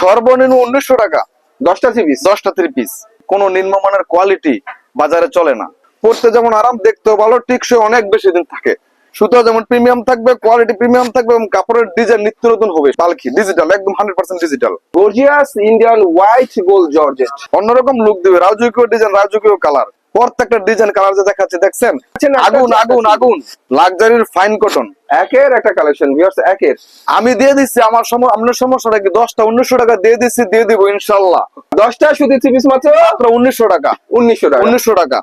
সর্বনিম্ন উনিশশো টাকা। দশটা থ্রি পিস দশটা থ্রি পিস কোন নিম্নমানের কোয়ালিটি বাজারে চলে না। পড়তে যেমন আরাম দেখতেও ভালো টিকসই অনেক বেশি দিন থাকে। সুতো যেমন প্রিমিয়াম থাকবে কোয়ালিটি প্রিমিয়াম থাকবে এবং কাপড়ের ডিজাইন নিত্য নতুন হবে। পালকি ডিজিটাল একদম hundred percent digital gorgeous Indian white gold georgette অন্যরকম লুক দিবে রাজকীয় ডিজাইন রাজকীয় কালার প্রত্যেকটা ডিজাইন কালার যে দেখাচ্ছে দেখছেন? আগুন আগুন আগুন। লাক্সারির ফাইন কটন একের একটা কালেকশন ভিউয়ার্স একের। আমি দিয়ে দিচ্ছি আমার সময় আপনার সমস্যাটা কি? দশটা উনিশশো টাকা দিয়ে দিচ্ছি দিয়ে দিব ইনশাআল্লাহ দশটা শুধু দিচ্ছি পিস মাত্র? মাত্র উনিশশো টাকা। উনিশশো টাকা। উনিশশো টাকা।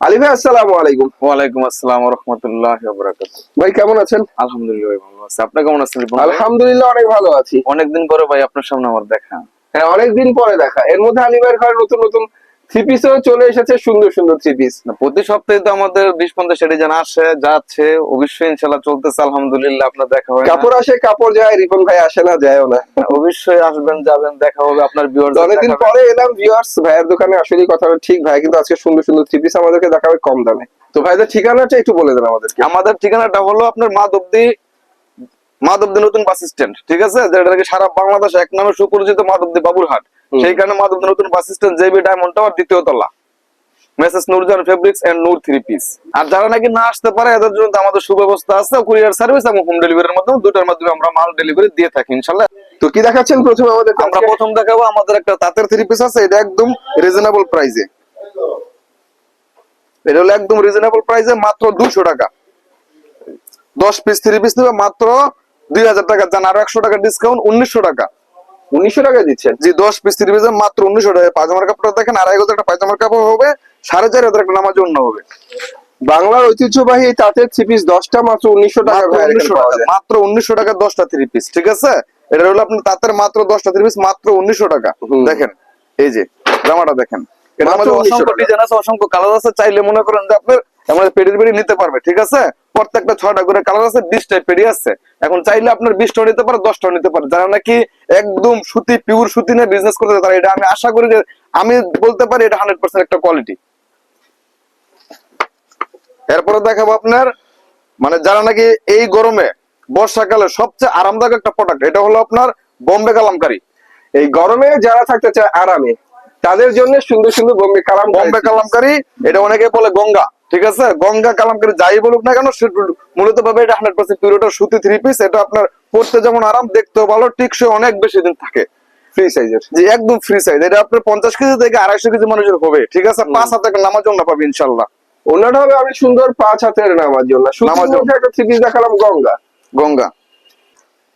আলী ভাই আসসালামু আলাইকুম। ওয়ালাইকুম আসসালাম রহমতুল্লাহ বরাকাত ভাই কেমন আছেন? আলহামদুলিল্লাহ ভাই ভালো আছি। আপনি কেমন আছেন আলহামদুলিল্লাহ অনেক ভালো আছি। অনেকদিন পরে ভাই আপনার সামনে আমার দেখা। হ্যাঁ অনেকদিন পরে দেখা। এর মধ্যে আলী ভাইয়ের ঘরে নতুন নতুন থ্রি পিসও চলে এসেছে সুন্দর সুন্দর থ্রি পিস প্রতি সপ্তাহে তো আমাদের বিশ পঞ্চাশ ডিজাইন আসে যাচ্ছে অবশ্যই ইনশাল্লাহ চলতেছে আলহামদুলিল্লাহ আপনার দেখা হয় কাপড় আসে কাপড় যায় রিপন ভাই আসে না যায়ও না। অবশ্যই আসবেন যাবেন দেখা হবে আপনার ভিউয়ার তো অনেকদিন পরে এলাম ভিউয়ার্স ভাইয়ের দোকানে আসলে কথাটা ঠিক ভাই কিন্তু আজকে সুন্দর সুন্দর থ্রি পিস আমাদেরকে দেখাবে কম দামে। তো ভাইদের ঠিকানাটা একটু বলে দেন আমাদেরকে। আমাদের ঠিকানাটা হলো আপনার মাধবদী মাধবদী নতুন বাস স্ট্যান্ড ঠিক আছে? যেটাকে সারা বাংলাদেশ এক নামে সুপরিচিত মাধবদী বাবুরহাট। হুম। সেইখানে মাধবদী নতুন bus stand JB diamond tower দ্বিতীয় তলা। Nurjan fabrics and Nur three piece আর যারা নাকি না আসতে পারে এদের জন্য আমাদের সুব্যবস্থা আছে কুরিয়ার সার্ভিস এবং হোম ডেলিভারির মাধ্যমে দুটার মাধ্যমে আমরা মাল ডেলিভারি দিয়ে থাকি ইনশাল্লাহ। তো কি দেখাচ্ছেন প্রথমে আমাদের আমরা প্রথম দেখাবো আমাদের একটা তাঁতের থ্রি পিস আছে এটা একদম রিজনেবল প্রাইসে এটা হলো একদম রিজনেবল প্রাইসে মাত্র দুশো টাকা। দশ পিস থ্রি পিস নেবে মাত্র দুই হাজার টাকা যান আরও একশো টাকা ডিসকাউন্ট উনিশশো টাকা। উনিশশো টাকা দিচ্ছেন? জি দশ পিস থ্রি মাত্র উনিশশো টাকা। কাপড়টা দেখেন আড়াই হাজার একটা কাপড় হবে সাড়ে চার হাজার একটা নামাজ অন্য হবে। বাংলার ঐতিহ্যবাহী তাঁতের থ্রি পিস দশটা মাত্র উনিশশো টাকা মাত্র উনিশশো টাকা মাত্র উনিশশো টাকা দশটা থ্রি পিস ঠিক আছে? এটা হলো আপনার তাঁতের মাত্র দশটা থ্রি পিস মাত্র উনিশশো টাকা। দেখেন এই যে জামাটা দেখেন। এর মাত্র মধ্যে 1900 অসংখ্য ডিজাইন আছে অসংখ্য কালার আছে চাইলে মনে করেন যে আপনার আমাদের পেডির পেডি নিতে পারবে ঠিক আছে? প্রত্যেকটা ছয়টা করে কালার আছে বিশটা পেডি আছে। এখন চাইলে আপনার বিশটা নিতে পারে দশটা নিতে পারে। যারা নাকি একদম সুতি পিওর সুতি নিয়ে বিজনেস করতে তারা এটা আমি আশা করি যে আমি বলতে পারি এটা হান্ড্রেড পার্সেন্ট একটা কোয়ালিটি এরপরে দেখাবো আপনার মানে যারা নাকি এই গরমে বর্ষাকালে সবচেয়ে আরামদায়ক একটা প্রোডাক্ট এটা হলো আপনার বোম্বে কালামকারী। এই গরমে যারা থাকতে চায় আরামে। তাদের জন্য সুন্দর সুন্দর বোম্বে কালাম বোম্বে কালামকারী এটা অনেকে বলে গঙ্গা ঠিক আছে? গঙ্গা কালামকারী যাই বলুক না কেন মূলত ভাবে এটা হান্ড্রেড পার্সেন্ট পিউরিটা সুতি থ্রি পিস এটা আপনার পড়তে যেমন আরাম দেখতেও ভালো টিকসই অনেক বেশি দিন থাকে ফ্রি সাইজের যে একদম ফ্রি সাইজ এটা আপনার পঞ্চাশ কেজি থেকে আড়াইশো কেজি মানুষের হবে ঠিক আছে? পাঁচ নামার জন্য পাবে ইনশাল্লাহ। ওনাটা হবে আমি সুন্দর পাঁচ হাতের নামার জন্য। নামার জন্য। একটা থ্রি পিস দেখালাম গঙ্গা। গঙ্গা।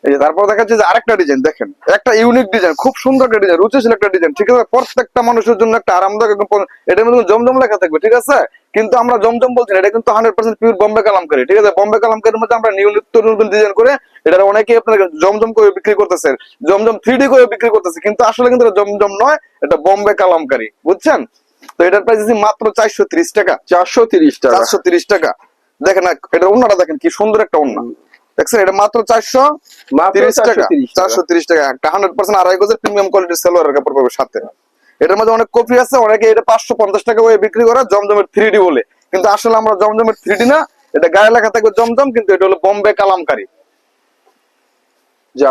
এই যে তারপর দেখাচ্ছে যে আরেকটা ডিজাইন দেখেন একটা ইউনিক ডিজাইন খুব সুন্দর একটা ডিজাইন রুচিশীল একটা ডিজাইন ঠিক আছে? প্রত্যেকটা মানুষের জন্য একটা আরামদায়ক একদম এটার মধ্যে জমজম লেখা থাকবে ঠিক আছে? কিন্তু আমরা জমজম বলছি এটা কিন্তু hundred percent pure Bombay kalamkari ঠিক আছে? বম্বে কালামকারীর মধ্যে আমরা নিউ নিত্য নতুন ডিজাইন করে এটা অনেকে আপনার জমজম করে বিক্রি করতেছে জমজম থ্রি ডি করে বিক্রি করতেছে কিন্তু আসলে কিন্তু এটা জমজম নয় এটা বম্বে কালামকারী বুঝছেন? তো এটার প্রাইস মাত্র চারশো ত্রিশ টাকা। চারশো তিরিশ টাকা। চারশো তিরিশ টাকা। দেখেন এটা অন্যটা দেখেন কি সুন্দর একটা অন্য দেখছেন এটা মাত্র চারশো তিরিশ টাকা চারশো তিরিশ টাকা। একটা হান্ড্রেড পার্সেন্ট আড়াই গজের প্রিমিয়াম কোয়ালিটির সেলোয়ারের কাপড় পাবে সাথে। এটার মধ্যে অনেক কপি আছে অনেকে এটা পাঁচশো পঞ্চাশ টাকা করে বিক্রি করে জমজমের থ্রি ডি বলে। কিন্তু আসলে আমরা জমজমের থ্রি ডি না এটা গায়ে লেখা থাকবে জমজম কিন্তু এটা হলো বম্বে কালামকারী।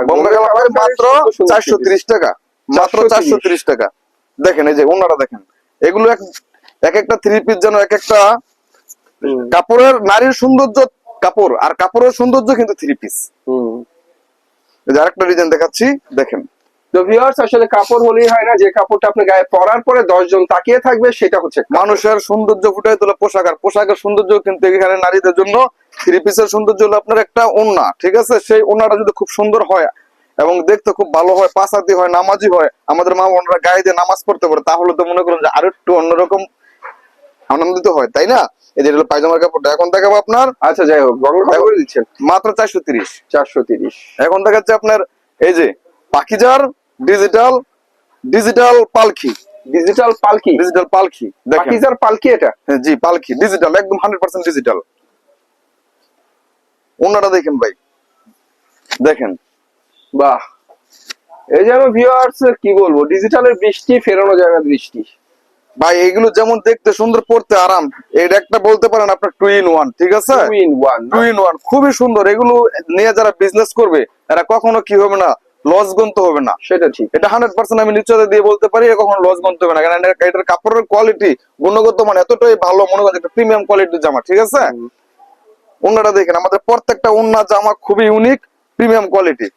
বম্বে কালামকারী মাত্র চারশো টাকা মাত্র চারশো টাকা। দেখেন এই যে ওনারা দেখেন এগুলো এক এক একটা থ্রি পিস যেন এক একটা কাপড়ের নারীর সৌন্দর্য কাপড় আর কাপড়ের সৌন্দর্য কিন্তু থ্রি পিস আরেকটা ডিজাইন দেখাচ্ছি দেখেন। তো ভিউয়ার্স আসলে কাপড় হলেই হয় না যে কাপড়টা আপনি গায়ে পরার পরে দশ জন তাকিয়ে থাকবে সেটা হচ্ছে মানুষের সৌন্দর্য ফুটাই তোলা পোশাক আর পোশাকের সৌন্দর্য কিন্তু এখানে নারীদের জন্য থ্রি পিসের সৌন্দর্য হলো আপনার একটা ওন্না ঠিক আছে? সেই ওন্নাটা যদি খুব সুন্দর হয় এবং দেখতে খুব ভালো হয় পাঁচাতি হয় নামাজি হয় আমাদের মা বোনরা গায়ে দিয়ে নামাজ পড়তে পারে তাহলে তো মনে করুন যে আরও একটু অন্যরকম আনন্দিত হয় তাই না? যে হলো পায়জামার কাপড়টা এখন দেখাবো আপনার। আচ্ছা যাই হোক গঙ্গা করে দিচ্ছেন। মাত্র চারশো তিরিশ। চারশো তিরিশ। এখন দেখাচ্ছে আপনার এই যে পাখিজার digital digital Palki. Digital Palki? Digital Palki দেখেন। পাকিজার পালকি এটা? হ্যাঁ, জি পালকি ডিজিটাল একদম হান্ড্রেড পার্সেন্ট ডিজিটাল। ওনারা দেখেন ভাই দেখেন। বাহ। এই যেন ভিউয়ার্স কি বলব ডিজিটালের বৃষ্টি ফেরানো যায় না দৃষ্টি ভাই এগুলো যেমন দেখতে সুন্দর পড়তে আরাম। এটা একটা বলতে পারেন আপনার টু ইন ওয়ান ঠিক আছে? Two in one two in one খুবই সুন্দর। এগুলো নিয়ে যারা বিজনেস করবে এরা কখনো কি হবে না লস গন্ত হবে না। সেটা ঠিক। এটা হান্ড্রেড পার্সেন্ট আমি নিশ্চয়তা দিয়ে বলতে পারি কখনো লস গন্ত হবে না। কারণ এটার কাপড়ের কোয়ালিটি গুণগত মান এতটাই ভালো মনে করেন একটা প্রিমিয়াম কোয়ালিটির জামা ঠিক আছে? অন্যটা দেখেন আমাদের প্রত্যেকটা অন্য জামা খুবই ইউনিক প্রিমিয়াম কোয়ালিটি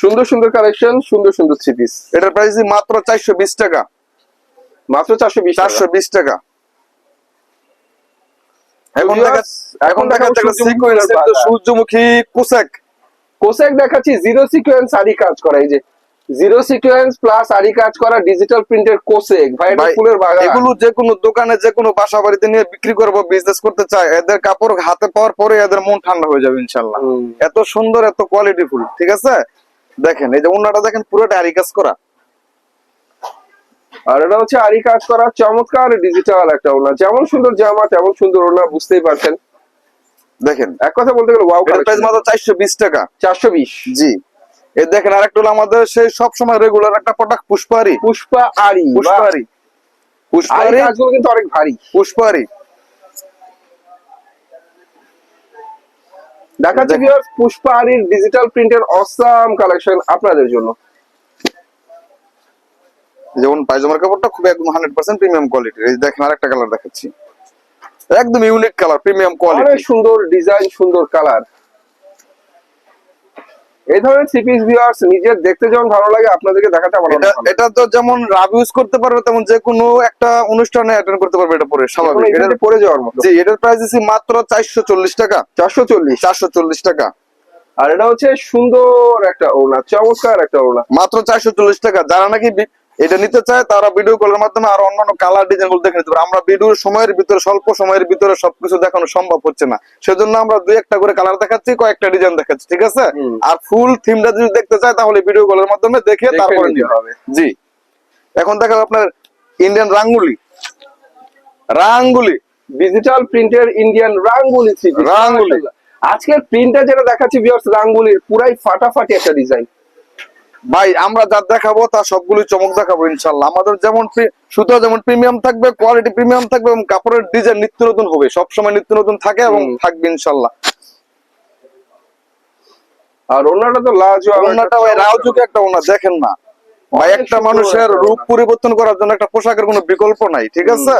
সুন্দর সুন্দর কালেকশন সুন্দর সুন্দর থ্রি পিস এটার প্রাইস মাত্র চারশো বিশ টাকা। মাত্র চারশো বিশ চারশো বিশ টাকা। এখন দেখা এখন এখন দেখা যাচ্ছে সূর্যমুখী সিকোয়েন্স বাজার। সূর্যমুখী কোসেক। কোসেক দেখাচ্ছি জিরো সিকোয়েন্স আরি কাজ করা এই যে জিরো সিকোয়েন্স প্লাস আরি কাজ করা ডিজিটাল প্রিন্টের কোসেক। ভাই ফুলের বাগান এগুলো যে কোনো দোকানে যে কোনো বাসা বাড়িতে নিয়ে বিক্রি করব বিজনেস করতে চায় এদের কাপড় হাতে পাওয়ার পরে এদের মন ঠান্ডা হয়ে যাবে ইনশাল্লাহ এত সুন্দর এত কোয়ালিটি ফুল ঠিক আছে? দেখেন এই যে উন্নাটা দেখেন পুরোটা আরি কাজ করা। আর এটা হচ্ছে আরি কাজ করা চমৎকার ডিজিটাল একটা ওনা যেমন সুন্দর জামা তেমন সুন্দর ওনা বুঝতেই পারছেন। দেখেন এক কথা বলতে গেলে ওয়াও প্রাইস মাত্র চারশো বিশ টাকা। চারশো বিশ। জি। এই দেখেন আরেকটা হলো আমাদের সেই সব সময় রেগুলার একটা প্রোডাক্ট পুষ্পারি পুষ্পা আরি পুষ্পারি পুষ্পারি কাজগুলো কিন্তু অনেক ভারী। পুষ্পারি দেখাচ্ছি দেখেন। পুষ্পা আরির ডিজিটাল প্রিন্টের অসাম কালেকশন আপনাদের জন্য। যেমন পায়জামার কাপড়টা খুব একদম হান্ড্রেড পার্সেন্ট প্রিমিয়াম কোয়ালিটির এই দেখেন আরেকটা কালার দেখাচ্ছি। একদম ইউনিক কালার প্রিমিয়াম কোয়ালিটি সুন্দর ডিজাইন সুন্দর কালার এই ধরনের থ্রি পিস ভিউয়ার্স নিজের দেখতে যেমন ভালো লাগে আপনাদেরকে দেখাতে এটা ভালো লাগে। এটা তো যেমন রাব ইউজ করতে পারবে তেমন যে কোনো একটা অনুষ্ঠানে অ্যাটেন্ড করতে পারবে এটা পরে স্বাভাবিক। event এটার এ পরে যাওয়ার মতো। জি এটার প্রাইস দিচ্ছি মাত্র চারশো চল্লিশ টাকা। চারশো চল্লিশ। চারশো চল্লিশ টাকা। আর এটা হচ্ছে সুন্দর একটা ওড়না চমৎকার একটা ওড়না। মাত্র চারশো চল্লিশ টাকা। যারা নাকি এটা নিতে চায় তারা ভিডিও কলের মাধ্যমে আর অন্যান্য কালার ডিজাইনগুলো দেখে নিতে পারে। আমরা ভিডিওর সময়ের ভিতরে স্বল্প সময়ের ভিতরে সবকিছু দেখানো সম্ভব হচ্ছে না। সেজন্য আমরা দুই একটা করে কালার দেখাচ্ছি কয়েকটা ডিজাইন দেখাচ্ছি ঠিক আছে? আর ফুল থিমটা যদি দেখতে চায় তাহলে ভিডিও কলের মাধ্যমে দেখে তারপরে নিতে হবে। জি। এখন দেখা আপনার ইন্ডিয়ান রাঙ্গুলি রাঙ্গুলি ডিজিটাল প্রিন্টের ইন্ডিয়ান রাঙ্গুলি রাঙ্গুলি। আজকের প্রিন্টটা যেটা দেখাচ্ছি ভিউয়ার্স রাঙ্গুলির পুরাই ফাটাফাটি একটা ডিজাইন ভাই আমরা যা দেখাবো তা সবগুলো চমক দেখাবো ইনশাল্লাহ। আমাদের যেমন সুতো যেমন প্রিমিয়াম থাকবে কোয়ালিটি প্রিমিয়াম থাকবে এবং কাপড়ের ডিজাইন নিত্য নতুন হবে। সবসময় নিত্য নতুন থাকে এবং থাকবে ইনশাল্লাহ। আর ওনাটা তো ওনাটা ভাই রাউজুকে একটা ওনা দেখেন না। ভাই একটা মানুষের রূপ পরিবর্তন করার জন্য একটা পোশাকের কোনো বিকল্প নাই ঠিক আছে?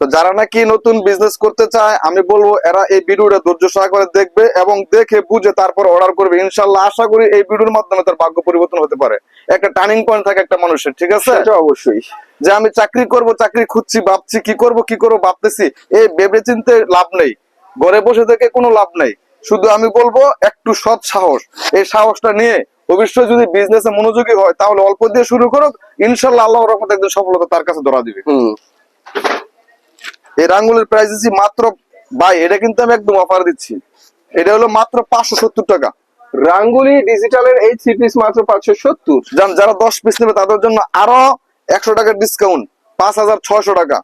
তো যারা নাকি নতুন বিজনেস করতে চায় আমি বলব এরা এই ভিডিওটা ধৈর্য সহকারে দেখবে এবং দেখে বুঝে তারপর অর্ডার করবে। ইনশাল্লাহ আশা করি এই ভিডিওর মাধ্যমে তার ভাগ্য পরিবর্তন হতে পারে। একটা টার্নিং পয়েন্ট থাকে একটা মানুষের ঠিক আছে? অবশ্যই। যে আমি চাকরি করব চাকরি খুঁজছি ভাবছি কি করব কি করব ভাবতেছি এই ভেবে চিনতে লাভ নেই। ঘরে বসে থেকে কোনো লাভ নেই। শুধু আমি বলব একটু সৎ সাহস। এই সাহসটা নিয়ে অবশ্যই যদি বিজনেসে মনোযোগী হয় তাহলে অল্প দিয়ে শুরু করুক। ইনশাল্লাহ আল্লাহ রহমত একদিন সফলতা তার কাছে ধরা দিবে। এই রাঙ্গুলের প্রাইস দিচ্ছি মাত্র ভাই এটা কিন্তু আমি একদম অফার দিচ্ছি। এটা হলো মাত্র পাঁচশো সত্তর টাকা। রাঙ্গুলি ডিজিটালের এই থ্রি পিস মাত্র পাঁচশো সত্তর? যারা দশ পিস নেবে তাদের জন্য আরও একশো টাকার ডিসকাউন্ট পাঁচ হাজার ছয়শো টাকা।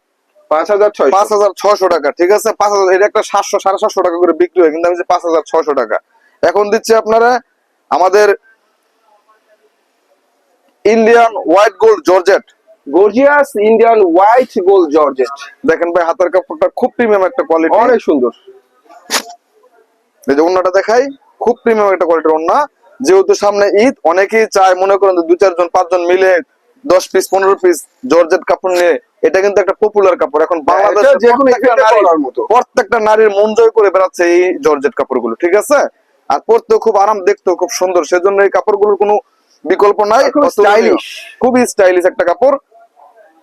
পাঁচ হাজার ছয় পাঁচ হাজার ছয়শো টাকা ঠিক আছে? পাঁচ হাজার এটা একটা সাতশো সাড়ে সাতশো টাকা করে বিক্রি হয় কিন্তু আমি যে পাঁচ হাজার ছয়শো টাকা। এখন দিচ্ছি আপনারা আমাদের Indian white gold georgette gorgeous Indian white gold georgette দেখেন ভাই হাতের কাপড়টা খুব প্রিমিয়াম একটা কোয়ালিটি অনেক সুন্দর। এই যে ওন্নাটা দেখাই খুব প্রিমিয়াম একটা কোয়ালিটির ওন্না। যেহেতু সামনে ঈদ অনেকেই চায় মনে করেন দু চারজন পাঁচজন মিলে দশ পিস পনেরো পিস জর্জেট কাপড় নিয়ে এটা কিন্তু একটা পপুলার কাপড়। এখন বাংলাদেশে এটা যেকোনো প্রত্যেকটা নারীর মন জয় করে বেড়াচ্ছে এই জর্জেট কাপড়গুলো ঠিক আছে? আর পরতেও খুব আরাম দেখতেও খুব সুন্দর। সেজন্য এই কাপড়গুলোর কোনো বিকল্প নাই। খুব খুবই স্টাইলিশ একটা কাপড়।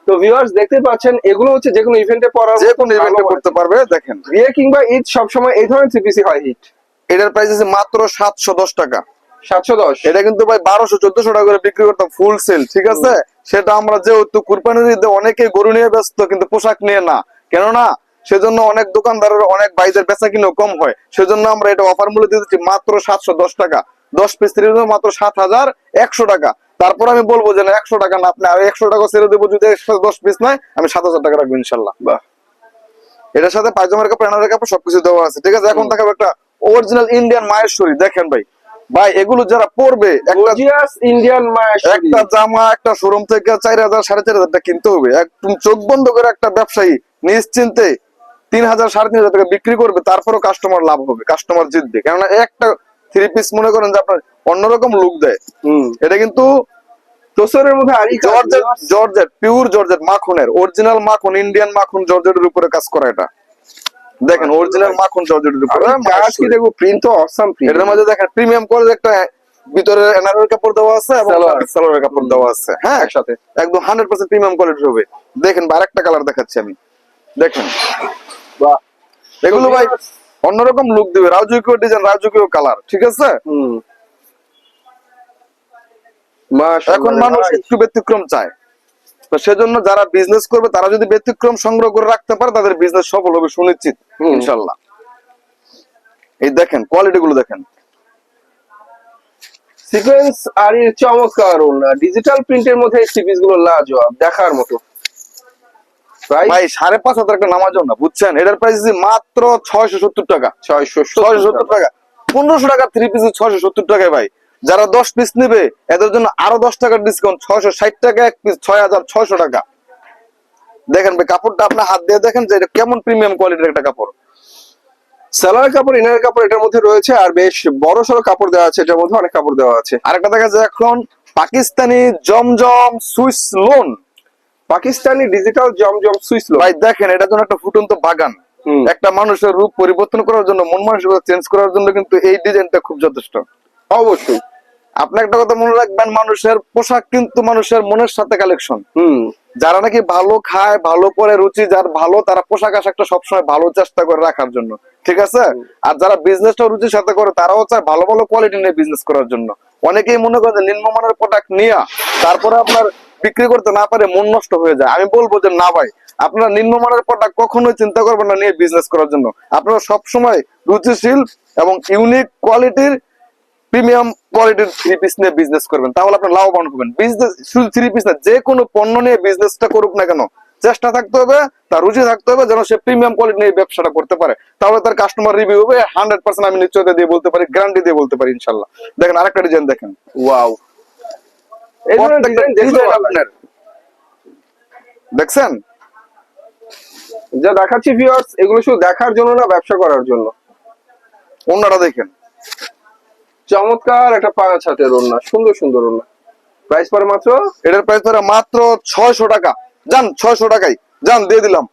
তো ভিউয়ার্স দেখতে পাচ্ছেন এগুলো হচ্ছে যে কোনো ইভেন্টে যে কোনো ইভেন্টে করতে পারবে দেখেন। বিয়ে কিংবা ঈদ সবসময় এই ধরনের থ্রি পিসি হয় হিট এটার প্রাইস আছে মাত্র সাতশো দশ টাকা। সাতশো দশ। এটা কিন্তু ভাই বারোশো চোদ্দশো টাকা করে বিক্রি করতাম ফুল সেল ঠিক আছে? সেটা আমরা যেহেতু কুরবানির ঈদে অনেকে গরু নিয়ে ব্যস্ত কিন্তু পোশাক নিয়ে না। কেননা সেজন্য অনেক দোকানদারের অনেক ভাইদের বেচা কিনেও কম হয়। সেজন্য আমরা এটা অফার মূল্য দিতেছি মাত্র সাতশো দশ টাকা। দশ পিস মাত্র সাত হাজার একশো টাকা। তারপর আমি বলব যে না একশো টাকা না আপনি আর একশো টাকা ছেড়ে দেবো যদি একশো দশ পিস নাই আমি সাত হাজার টাকা রাখব ইনশাল্লাহ। বাহ। এটার সাথে পায়জামার কাপড় এনারের কাপড় সবকিছু দেওয়া আছে ঠিক আছে? এখন দেখাবো একটা অরিজিনাল ইন্ডিয়ান মায়েশ্বরী দেখেন ভাই। ভাই এগুলো যারা ইন্ডিয়ান একটা জামা একটা শোরুম থেকে চার হাজার সাড়ে চার হাজার টাকা কিনতে হবে। একদম চোখ বন্ধ করে একটা ব্যবসায়ী নিশ্চিন্তে তিন হাজার সাড়ে তিন হাজার টাকা বিক্রি করবে তারপরও কাস্টমার লাভ হবে কাস্টমার জিতবে। কেননা একটা থ্রি পিস মনে করেন যে আপনার অন্যরকম লুক দেয়। এটা কিন্তু তোসরের মধ্যে জর্জেট জর্জেট পিওর জর্জেট মাখনের অরিজিনাল মাখন ইন্ডিয়ান মাখন জর্জেটের উপরে কাজ করা এটা। দেখেন অরিজিনাল মাখন জর্জেটের উপরে কাজ কি দেখব প্রিন্ট তো অসাম প্রিন্ট এটার মধ্যে দেখেন প্রিমিয়াম কোয়ালিটি একটা ভিতরে এনারের কাপড় দেওয়া আছে এবং। সালোয়ারের কাপড় দেওয়া আছে। হ্যাঁ একসাথে। একদম হান্ড্রেড পার্সেন্ট প্রিমিয়াম কোয়ালিটির হবে। দেখেন আরেকটা কালার দেখাচ্ছি আমি। দেখেন। বাহ। এগুলো ভাই অন্যরকম লুক দিবে। রাজকীয় ডিজাইন রাজকীয় কালার ঠিক আছে? এখন মানুষ একটু ব্যতিক্রম চায়। তো সেজন্য যারা বিজনেস করবে তারা যদি ব্যতিক্রম সংগ্রহ করে রাখতে পারে তাদের বিজনেস সফল হবে সুনিশ্চিত। ইনশাল্লাহ এই দেখেন কোয়ালিটি গুলো দেখেন। সিকোয়েন্স আর চমৎকার ডিজিটাল প্রিন্টের মধ্যে এই সিরিজগুলো লাজবাব দেখার মতো। ভাই? সাড়ে পাঁচ হাজার একটা নামাজও না বুঝছেন? এটার প্রাইস মাত্র ছয়শো সত্তর টাকা। ছয়শো সত্তর টাকা। পনেরোশো টাকা থ্রি পিস ছয়শো সত্তর টাকায় ভাই। যারা দশ পিস নেবে এদের জন্য আরও দশ টাকার ডিসকাউন্ট ছয়শো ষাট টাকা এক পিস ছয় হাজার ছয়শো টাকা। দেখেন ভাই কাপড়টা আপনার হাত দিয়ে দেখেন যে এটা কেমন প্রিমিয়াম কোয়ালিটির একটা কাপড়। সালোয়ার কাপড় ইনার কাপড় এটার মধ্যে রয়েছে আর বেশ বড় সড়ো কাপড় দেওয়া আছে এটার মধ্যে অনেক কাপড় দেওয়া আছে। আরেকটা দেখা যায় এখন পাকিস্তানি জমজম সুইস লোন পাকিস্তানি ডিজিটাল জমজম সুইস লো ভাই দেখেন এটা জন্য একটা ফুটন্ত বাগান। একটা মানুষের রূপ পরিবর্তন করার জন্য মন মানসিকতা চেঞ্জ করার জন্য কিন্তু এই ডিজাইনটা খুব যথেষ্ট। অবশ্যই। আপনি একটা কথা মনে রাখবেন মানুষের পোশাক কিন্তু মানুষের মনের সাথে কালেকশন হুম। যারা নাকি ভালো খায় ভালো পরে রুচি যার ভালো তারা পোশাক আশাকটা সবসময় ভালো চেষ্টা করে রাখার জন্য। ঠিক আছে? আর যারা বিজনেসটা রুচির সাথে করে তারাও চায় ভালো ভালো কোয়ালিটি নিয়ে বিজনেস করার জন্য। অনেকেই মনে করেন যে নিম্নমানের প্রোডাক্ট নিয়ে তারপরে আপনার বিক্রি করতে না পারে মন নষ্ট হয়ে যায়। আমি বলব যে না ভাই আপনারা নিম্নমানের প্রোডাক্ট কখনোই চিন্তা করবেন না নিয়ে বিজনেস করার জন্য। আপনারা সবসময় রুচিশীল এবং ইউনিক কোয়ালিটির প্রিমিয়াম কোয়ালিটির থ্রি পিস নিয়ে বিজনেস করবেন তাহলে আপনি লাভবান হবেন। বিজনেস শুধু থ্রি পিস না যে কোনো পণ্য নিয়ে বিজনেসটা করুক না কেন চেষ্টা থাকতে হবে তার রুচি থাকতে হবে যেন সে প্রিমিয়াম কোয়ালিটি নিয়ে ব্যবসাটা করতে পারে। তাহলে তার কাস্টমার রিভিউ হবে হান্ড্রেড পার্সেন্ট আমি নিশ্চয়তা দিয়ে বলতে পারি গ্যারান্টি দিয়ে বলতে পারি ইনশাল্লাহ। দেখেন আরেকটা ডিজাইন দেখেন। ওয়াও। আপনার। দেখছেন? যা দেখাচ্ছি ভিউয়ার্স এগুলো শুধু দেখার জন্য না ব্যবসা করার জন্য। অন্যটা দেখেন। চমৎকার একটা পাঁচ হাতের ওড়না সুন্দর সুন্দর ওড়না। প্রাইস পড়ে মাত্র? এটার প্রাইস ধরে মাত্র ছয়শো টাকা। যান ছয়শো টাকাই। যান দিয়ে দিলাম।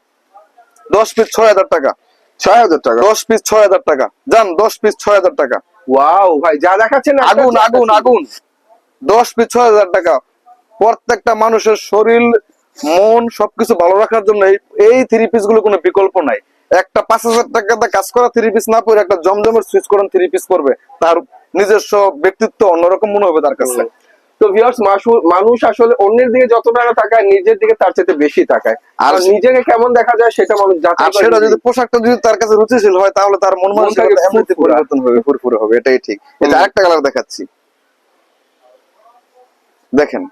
দশ পিস ছয় হাজার টাকা। ছয় হাজার টাকা? দশ পিস ছয় হাজার টাকা। যান দশ পিস ছয় হাজার টাকা। ওয়াও ভাই যা দেখাচ্ছেন আগুন আগুন আগুন। দশ পিস ছয় হাজার টাকা। প্রত্যেকটা মানুষের শরীর মন সবকিছু ভালো রাখার জন্য এই- থ্রি পিসগুলো কোনো বিকল্প নাই। একটা পাঁচ হাজার টাকাতে কাজ করা থ্রি পিস না পরে একটা জমজমের সুইচ করেন থ্রি পিস করবে তার নিজস্ব ব্যক্তিত্ব অন্যরকম মনে হবে তার কাছে। তো ভিউয়ার্স মানুষ আসলে অন্যের দিকে যত টাকা তাকায় নিজের দিকে তার চাইতে বেশি তাকায়। আর নিজেকে কেমন দেখা যায় সেটা মানুষ যাচাই করে সেটা যদি পোশাকটা যদি তার কাছে রুচিশীল হয় তাহলে তার মন মানসিকতা এমনিতে পরিবর্তন হবে ফুরফুরে হবে এটাই ঠিক। এটা। আরেকটা কালার দেখাচ্ছি। দেখেন।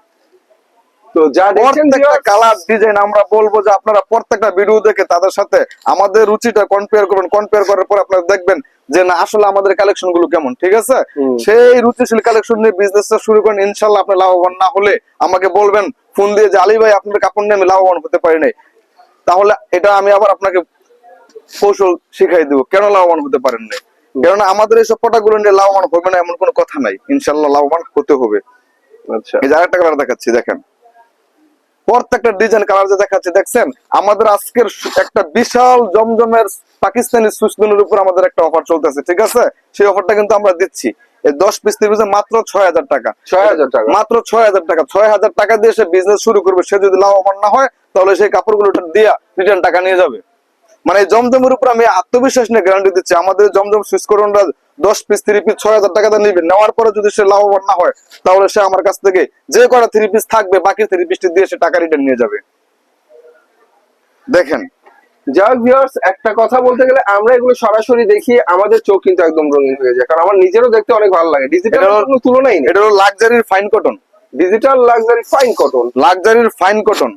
তো যা দেখছেন প্রত্যেকটা কালার ডিজাইন আমরা বলব যে আপনারা প্রত্যেকটা ভিডিও দেখে তাদের সাথে আমাদের রুচিটা কম্পেয়ার করবেন কম্পেয়ার করার পর আপনারা দেখবেন যে না আসলে আমাদের কালেকশনগুলো কেমন ঠিক আছে? সেই রুচিশীল কালেকশন নিয়ে বিজনেসটা শুরু করেন ইনশাল্লাহ আপনি লাভবান না হলে আমাকে বলবেন ফোন দিয়ে যে আলী ভাই আপনার কাপড় নিয়ে আমি লাভবান হতে পারি নাই। তাহলে এটা আমি আবার আপনাকে কৌশল শিখাই দিব কেন লাভবান হতে পারেন নাই? কেননা আমাদের এইসব প্রোডাক্টগুলো নিয়ে লাভবান হবে না এমন কোনো কথা নাই। ইনশাল্লাহ লাভবান হতে হবে। আচ্ছা। এই যে আরেকটা কালার দেখাচ্ছি দেখেন। প্রত্যেকটা ডিজাইন কালার যে দেখাচ্ছি দেখছেন? আমাদের আজকের একটা বিশাল জমজমের পাকিস্তানি সুসলিনের উপর আমাদের একটা অফার চলতেছে ঠিক আছে? সেই অফারটা কিন্তু আমরা দিচ্ছি। দশ পিস মাত্র ছয় হাজার টাকা। ছয় হাজার টাকা। মাত্র ছয় হাজার টাকা। ছয় হাজার টাকা দিয়ে সে বিজনেস শুরু করবে। সে যদি লাভবান না হয় তাহলে সেই কাপড়গুলো দিয়া রিটার্ন টাকা নিয়ে যাবে। মানে জমজমের উপর আমি আত্মবিশ্বাস নিয়ে গ্যারান্টি দিচ্ছি। আমাদের জমজম সুইসকরণরা দশ পিস থ্রি পিস ছয় হাজার টাকা নিবে নেওয়ার পরে যদি সে লাভবান না হয় তাহলে সে আমার কাছ থেকে যে কটা থ্রি পিস থাকবে বাকি থ্রি পিসটি দিয়ে সে টাকা রিটার্ন নিয়ে যাবে। দেখেন। যাক ভিউয়ার্স একটা কথা বলতে গেলে আমরা এগুলো সরাসরি দেখি আমাদের চোখ কিন্তু একদম রঙিন হয়ে যায়। কারণ আমার নিজেরও দেখতে অনেক ভালো লাগে। ডিজিটাল কোনো তুলনাই নেই। এটা হলো লাক্সারির fine cotton digital luxury fine cotton লাক্সারির fine cotton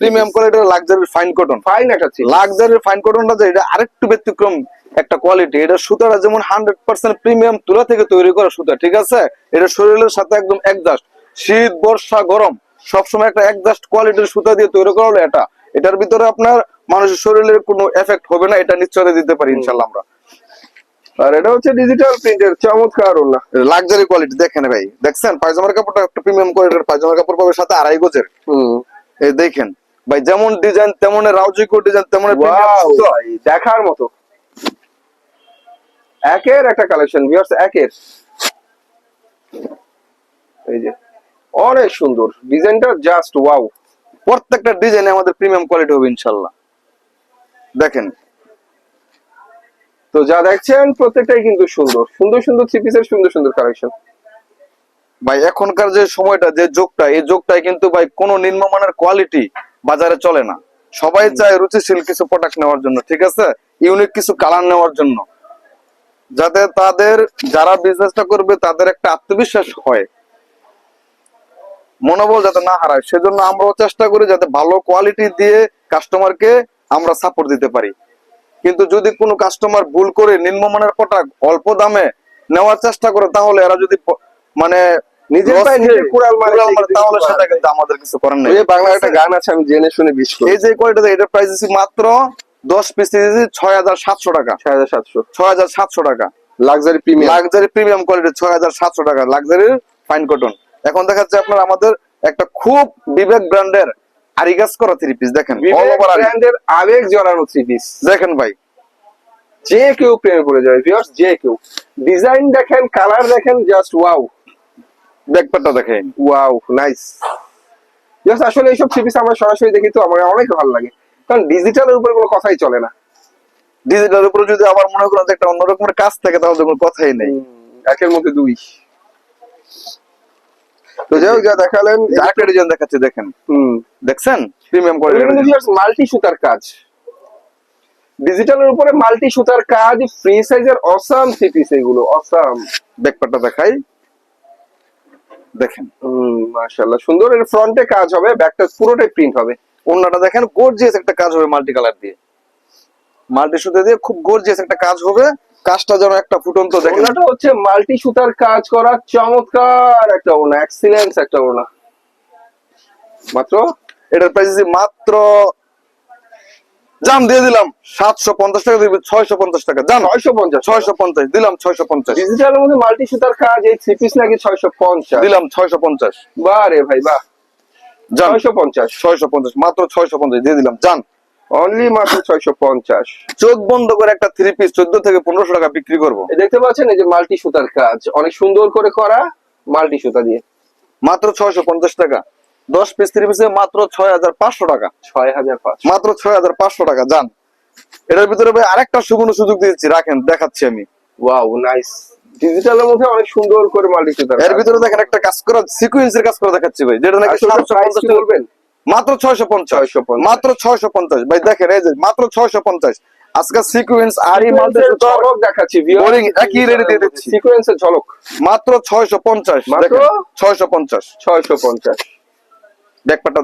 premium. কোয়ালিটির লাক্সারির ফাইন কটন ফাইন একটা লাক্সারির ফাইন কটনটা যে এটা আরেকটু ব্যতিক্রম একটা কোয়ালিটি এটা সুতাটা যেমন হান্ড্রেড পার্সেন্ট প্রিমিয়াম তুলা থেকে তৈরি করা সুতা ঠিক আছে? এটা শরীরের সাথে একদম একজাস্ট শীত বর্ষা গরম সবসময় একটা একজাস্ট কোয়ালিটির সুতা দিয়ে তৈরি করা হলো এটা এটার ভিতরে আপনার মানুষের শরীরের কোনো এফেক্ট হবে না এটা নিশ্চয়তা দিতে পারি ইনশাল্লাহ আমরা। আর এটা হচ্ছে ডিজিটাল প্রিন্টের চমৎকার লাক্সারি কোয়ালিটি দেখেন ভাই দেখছেন? পায়জামার কাপড়টা একটা প্রিমিয়াম কোয়ালিটির পায়জামার কাপড় পাবে সাথে আড়াই গজের। এই দেখেন ভাই যেমন ডিজাইন তেমন রাউজিকো ডিজাইন তেমন ভাই দেখার মতো। একের একটা কালেকশন ভিউয়ার্স একের। এই যে অনেক সুন্দর। ডিজাইনটা জাস্ট ওয়াও প্রত্যেকটা ডিজাইনে আমাদের প্রিমিয়াম কোয়ালিটি হবে ইনশাল্লাহ। দেখেন। তো যা দেখছেন প্রত্যেকটাই কিন্তু সুন্দর। সুন্দর সুন্দর থ্রি পিসের সুন্দর সুন্দর কালেকশন ভাই এখনকার যে সময়টা যে যোগটা এই যোগটাই কিন্তু ভাই কোনো নিম্নমানের কোয়ালিটি বাজারে চলে না। সবাই চায় রুচিশীল কিছু প্রোডাক্ট নেওয়ার জন্য ঠিক আছে? ইউনিক কিছু কালার নেওয়ার জন্য। যাতে তাদের যারা বিজনেসটা করবে তাদের একটা আত্মবিশ্বাস হয়। মনোবল যাতে না হারায় সেজন্য আমরাও চেষ্টা করি যাতে ভালো কোয়ালিটি দিয়ে কাস্টমারকে আমরা সাপোর্ট দিতে পারি। কিন্তু যদি কোনো কাস্টমার ভুল করে নিম্নমানের প্রোডাক্ট অল্প দামে নেওয়ার চেষ্টা করে তাহলে এরা যদি মানে আমাদের কিছু করার নেই। বাংলা একটা গান আছে আমি জেনে শুনে বিশ এই যে কোয়ালিটি এটার প্রাইস মাত্র দশ পিস দিয়েছি ছয় হাজার সাতশো টাকা। ছয় হাজার সাতশো। ছয় হাজার সাতশো টাকা। Luxury premium luxury premium quality ছয় হাজার সাতশো টাকা। লাক্সারির ফাইন কটন এখন আপনার আমাদের একটা খুব বিবেক ব্র্যান্ডের আরিগাস করা থ্রি পিস দেখেন ব্র্যান্ডের আবেগ জড়ানো থ্রি পিস দেখেন ভাই। যে কেউ প্রেমে পড়ে যাবে ভিউয়ার্স যে কেউ। ডিজাইন দেখেন কালার দেখেন জাস্ট ওয়াও ব্যাকপ্যাটটা দেখেন। ওয়াও নাইস জাস্ট আসলে এইসব থ্রি পিস আমরা সরাসরি দেখি তো আমার অনেক ভালো লাগে। কারণ ডিজিটালের উপরে কোনো কথাই চলে না। ডিজিটালের উপরে যদি আবার মনে করেন একটা অন্য রকমের কাজ থাকে তাহলে কোনো কথাই নেই। একের মধ্যে দুই। তো যাই হোক যা দেখালেন আরেকটা ডিজাইন দেখাচ্ছি দেখেন। দেখছেন? প্রিমিয়াম কোয়ালিটি মাল্টি সুতার কাজ। ডিজিটালের উপরে মাল্টি সুতার কাজ ফ্রি সাইজের অসাম থ্রি পিস এগুলো অসাম ব্যাকপ্যাটটা দেখাই। দেখেন। মাশাআল্লাহ সুন্দর। এর ফ্রন্টে কাজ হবে ব্যাকটা পুরোটাই প্রিন্ট হবে। অন্যটা দেখেন গর্জিয়াস একটা কাজ হবে মাল্টি কালার দিয়ে। মাল্টি সুতে দিয়ে খুব গর্জিয়াস একটা কাজ হবে। কাজটা যেন একটা ফুটন্ত দেখেন। ওনাটা হচ্ছে মাল্টি সুতার কাজ করা চমৎকার একটা ওনা এক্সিলেন্স একটা ওনা মাত্র? এটার প্রাইস মাত্র জাম দিয়ে দিলাম সাতশো পঞ্চাশ টাকা দিবি ছয়শো পঞ্চাশ টাকা জান। ছয়শো পঞ্চাশ ছয়শো পঞ্চাশ দিলাম ছয়শো পঞ্চাশ। ডিজিটালের মধ্যে মাল্টি সুতার কাজ এই থ্রি পিস নাকি ছয়শো পঞ্চাশ? দিলাম ছয়শো পঞ্চাশ। বাহ রে ভাই বাহ। ছয়শো পঞ্চাশ। ছয়শো পঞ্চাশ মাত্র ছয়শো পঞ্চাশ দিয়ে দিলাম জান অনলি মাত্র ছয়শো পঞ্চাশ। চোখ বন্ধ করে একটা থ্রি পিস চোদ্দ থেকে পনেরোশো টাকা বিক্রি করব। দেখতে পাচ্ছেন এই যে মাল্টি সুতার কাজ। অনেক সুন্দর করে করা মাল্টি সুতা দিয়ে। মাত্র ছয়শো পঞ্চাশ টাকা। দশ পিস থ্রি পিসে মাত্র ছয় হাজার পাঁচশো টাকা। ছয় হাজার পাঁচ মাত্র ছয় হাজার পাঁচশো টাকা যান। এটার ভিতরে ভাই আরেকটা সুবর্ণ সুযোগ দিয়েছি রাখেন দেখাচ্ছি আমি। ওয়াও নাইস ডিজিটালের মধ্যে অনেক সুন্দর করে সুতার এর ভিতরে দেখেন একটা কাজ করা সিকুয়েন্সের কাজ করে দেখাচ্ছি ভাই। যেটা নাকি বলবেন? মাত্র ছয়শো পঞ্চাশ। 650 মাত্র ছয়শো পঞ্চাশ। ভাই দেখেন এই যে মাত্র ছয়শো পঞ্চাশ। আজকে সিকুয়েন্স আর এই মাল্টি ঝলক দেখাচ্ছি Boring একই দিয়ে দিচ্ছি। সিকোয়েন্সের ঝলক। মাত্র ছয়শো পঞ্চাশ। মাত্র?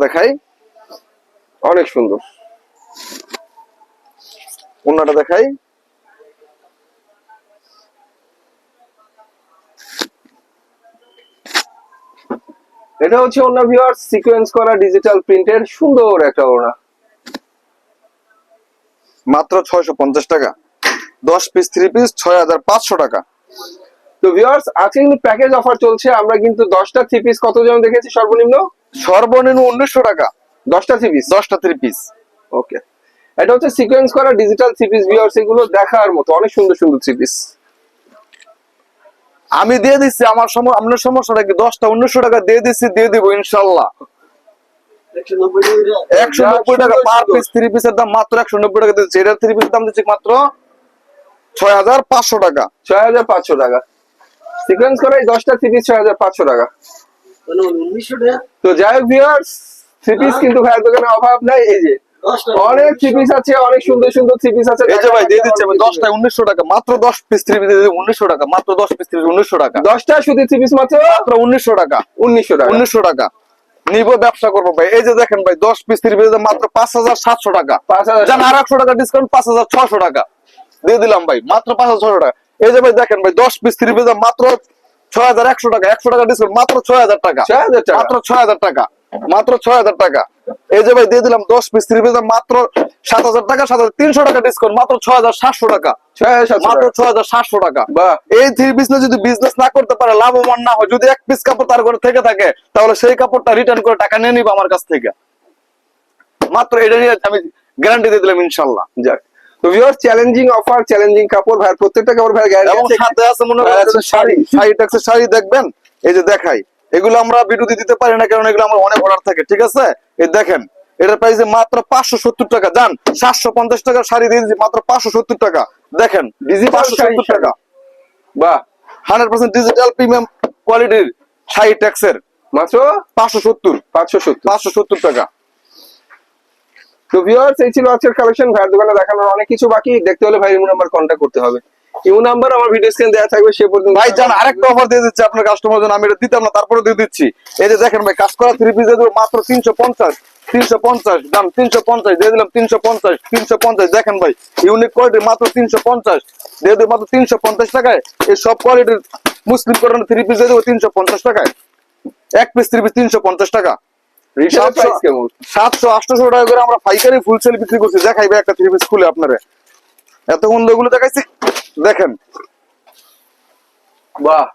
দেখাই। অনেক সুন্দর। অন্যটা দেখাই। এটা হচ্ছে অন্য ভিউয়ার সিকোয়েন্স করা ডিজিটাল প্রিন্টের সুন্দর একটা ওড়না। মাত্র ছয়শো পঞ্চাশ টাকা। দশ পিস থ্রি পিস ছয় হাজার পাঁচশো টাকা। তো ভিউয়ার্স আজকে কিন্তু প্যাকেজ অফার চলছে আমরা কিন্তু দশটা থ্রি পিস কত জন দেখেছি সর্বনিম্ন? সর্বনিম্ন উনিশশো টাকা। দশটা থ্রি পিস দশটা থ্রি পিস ওকে এটা হচ্ছে সিকোয়েন্স করা ডিজিটাল থ্রি পিস ভিউয়ার্স এগুলো দেখার মতো অনেক সুন্দর সুন্দর থ্রি পিস আমি দিয়ে দিচ্ছি আমার সময় আপনার সমস্যাটা কি? দশটা উনিশশো টাকা দিয়ে দিচ্ছি দিয়ে দিব ইনশাল্লাহ। একশো নব্বই টাকা পার পিস থ্রি পিসের দাম মাত্র একশো নব্বই টাকা দিচ্ছি। এটার থ্রি পিসের দাম দিচ্ছি মাত্র ছয় হাজার পাঁচশো টাকা। ছয় হাজার পাঁচশো টাকা। সিকোয়েন্স করা এই দশটা থ্রি পিস ছয় হাজার পাঁচশো টাকা। তো যাই হোক ভিউয়ার্স থ্রি পিস কিন্তু ভাইয়ের দোকানে অভাব নাই এই যে। অনেক থ্রি পিস আছে অনেক সুন্দর সুন্দর থ্রি পিস আছে। এই যে ভাই দিয়ে দিচ্ছি আমি টাকা মাত্র দশ পিস থ্রি পিস উনিশশো টাকা মাত্র দশ পিস থ্রি উনিশশো টাকা। দশটা শুধু থ্রি পিস মাত্র? মাত্র উনিশশো টাকা। উনিশশো টাকা। উনিশশো টাকা। নিব ব্যবসা করব ভাই। এই যে দেখেন ভাই দশ পিস থ্রি পিস মাত্র পাঁচ হাজার সাতশো টাকা। পাঁচ হাজার জান আর একশো টাকা ডিসকাউন্ট পাঁচ হাজার ছশো টাকা। দিয়ে দিলাম ভাই মাত্র পাঁচ হাজার ছশো টাকা। এই যে ভাই দেখেন ভাই দশ পিস থ্রি পিস মাত্র ছয় হাজার একশো টাকা একশো টাকা ডিসকাউন্ট মাত্র ছয় হাজার টাকা। 6,000 টাকা? মাত্র ছয় হাজার টাকা। মাত্র ছয় হাজার টাকা। এই যে ভাই দিয়ে দিলাম দশ পিস থ্রি পিস মাত্র সাত হাজার টাকা সাত হাজার তিনশো টাকা ডিসকাউন্ট মাত্র ছয় হাজার সাতশো টাকা। মাত্র ছয় হাজার সাতশো টাকা। এই থ্রি পিস যদি বিজনেস না করতে পারে লাভবান না হয় যদি এক পিস কাপড় তার ঘরে থেকে থাকে তাহলে সেই কাপড়টা রিটার্ন করে টাকা নিয়ে নিবে আমার কাছ থেকে। মাত্র এটা নিয়ে আমি গ্যারান্টি দিয়ে দিলাম ইনশাল্লাহ যাক। তো ভিউয়ার্স চ্যালেঞ্জিং অফার চ্যালেঞ্জিং কাপড় ভাই প্রত্যেকটা কাপড় ভাই গ্যারান্টি আছে। সাথে আছে মনে আর করেন আছে যে শাড়ি। শাড়ি শাড়ি দেখবেন এই যে দেখাই। এগুলো আমরা ভিডিওতে দিতে পারি না কারণ এগুলো আমার অনেক অর্ডার থাকে ঠিক আছে? এই দেখেন এটার প্রাইস মাত্র পাঁচশো সত্তর টাকা। যান সাতশো পঞ্চাশ টাকার শাড়ি দিয়ে দিচ্ছি মাত্র পাঁচশো সত্তর টাকা। দেখেন Digital পাঁচশো সত্তর টাকা। বাহ হান্ড্রেড পার্সেন্ট ডিজিটাল প্রিমিয়াম কোয়ালিটির শাড়ি ট্যাক্সের মাত্র? পাঁচশো সত্তর। পাঁচশো সত্তর। পাঁচশো সত্তর টাকা। তো ভিউয়ার্স এই ছিল আজকের কালেকশন ভাইয়ের দোকানে দেখানোর অনেক কিছু বাকি। দেখতে হলে ভাই নাম্বার কন্ট্যাক্ট করতে হবে। ইমো নাম্বার আমার ভিডিও স্ক্রিন দেওয়া থাকবে সে পর্যন্ত ভাই জান আরেকটা অফার দিয়ে দিচ্ছি আপনার কাস্টমার জন্য আমি এটা দিতাম না তারপরে দিয়ে দিচ্ছি। এই যে দেখেন ভাই কাজ করা থ্রি পিস মাত্র তিনশো পঞ্চাশ তিনশো পঞ্চাশ দাম তিনশো পঞ্চাশ দিয়ে দিলাম তিনশো পঞ্চাশ তিনশো পঞ্চাশ। দেখেন ভাই ইউনিক কোয়ালিটি মাত্র তিনশো পঞ্চাশ দিয়ে দেবো মাত্র তিনশো পঞ্চাশ টাকায়। এই সব কোয়ালিটির মুসলিম থ্রি পিস দিয়ে দেবো তিনশো পঞ্চাশ টাকায়। এক পিস থ্রি পিস তিনশো পঞ্চাশ টাকা। রিটেল সাতশো- প্রাইস কেমন? সাতশো আটশো টাকা করে আমরা পাইকারি ফুল সেল বিক্রি করছি। দেখাইবে একটা থ্রি পিস খুলে আপনারা। এতক্ষণ ওগুলো দেখাইছি। দেখেন। বাহ।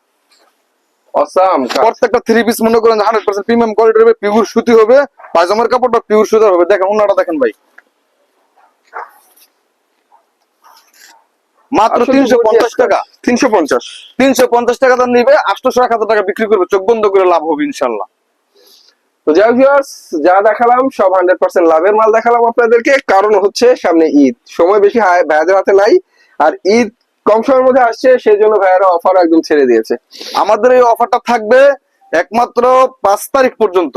অসাম প্রত্যেকটা থ্রি পিস মনে করেন হান্ড্রেড পার্সেন্ট প্রিমিয়াম কোয়ালিটি হবে পিওর সুতি হবে পায়জামার কাপড়টা পিওর সুতার হবে। দেখেন অন্যটা দেখেন ভাই। মাত্র তিনশো পঞ্চাশ টাকা। তিনশো পঞ্চাশ। তিনশো পঞ্চাশ টাকা দাম নিবে আটশোশো এক হাজার টাকা বিক্রি করবে চোখ বন্ধ করে লাভ হবে ইনশাল্লাহ। তো যাই ভিউয়ার্স যা দেখালাম সব হান্ড্রেড পার্সেন্ট লাভের মাল দেখালাম আপনাদেরকে। কারণ হচ্ছে সামনে ঈদ। সময় বেশি ভাইয়াদের হাতে নাই। আর ঈদ কম সময়ের মধ্যে আসছে সেই জন্য ভাইয়ারা অফার একদম ছেড়ে দিয়েছে। আমাদের এই অফারটা থাকবে একমাত্র পাঁচ তারিখ পর্যন্ত।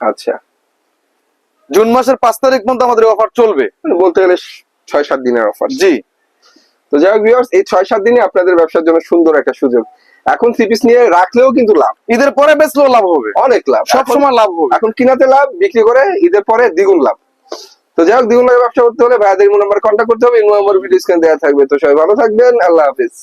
আচ্ছা। জুন মাসের পাঁচ তারিখ পর্যন্ত আমাদের অফার চলবে। মানে বলতে গেলে ছয় সাত দিনের অফার জি। তো যাই হোক ভিউয়ার্স এই ছয় সাত দিনে আপনাদের ব্যবসার জন্য সুন্দর একটা সুযোগ। এখন থ্রি পিস নিয়ে রাখলেও কিন্তু লাভ। ঈদের পরে বেচলেও লাভ হবে। অনেক লাভ। সব সময় লাভ হবে। এখন কিনাতে লাভ বিক্রি করে ঈদের পরে দ্বিগুণ লাভ। তো যাই হোক, দ্বিগুণ ব্যবসা করতে হলে ভাইয়াদের নাম্বার কন্ট্যাক্ট করতে হবে নাম্বার ভিডিও স্ক্রিন দেওয়া থাকবে। তো সবাই ভালো থাকবেন, আল্লাহ হাফিজ।